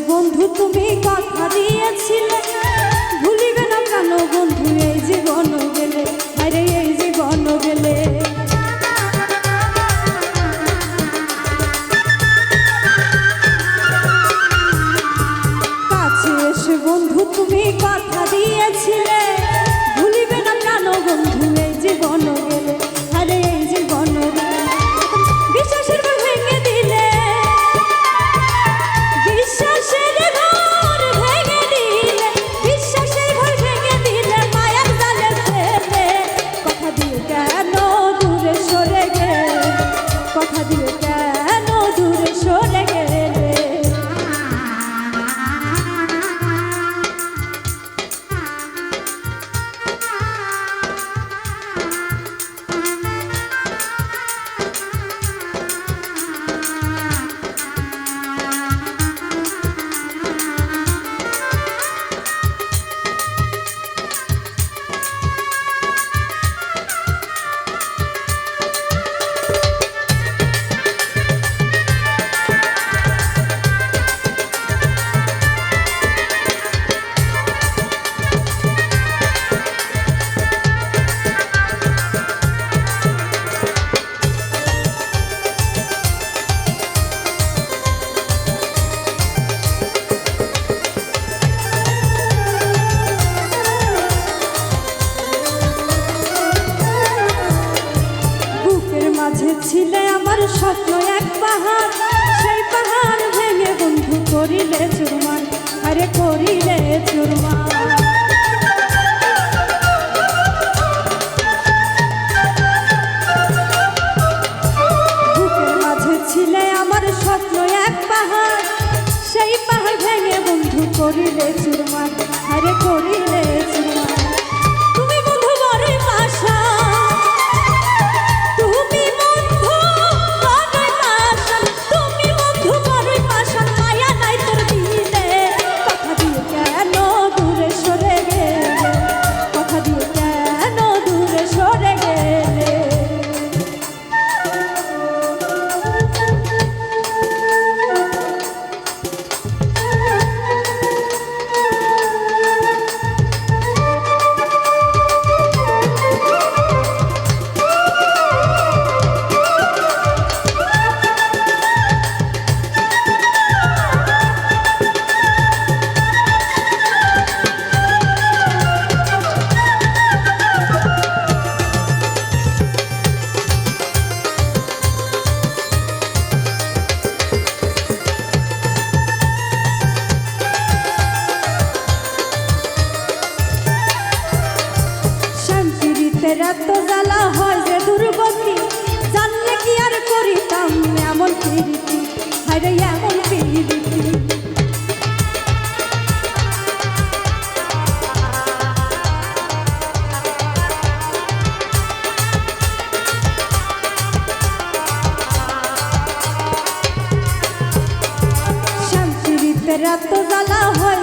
বন্ধু তুমি কথা দিয়েছিলে। ভুলিবে মাঝে ছিলে আমার স্বপ্ন এক পাহাড়। সেই পাহাড় ভেঙে বন্ধু করিলে চুরমার, আরে করিলে বন্ধু করিলে চুরমার, আরে করিলে এত জ্বালা হয় যে দুর্গতি, জানলে কি আর করিতাম এমন পিরিতি? হায়রে এমন পিরিতি। শান্তিরিতে জ্বালা হয়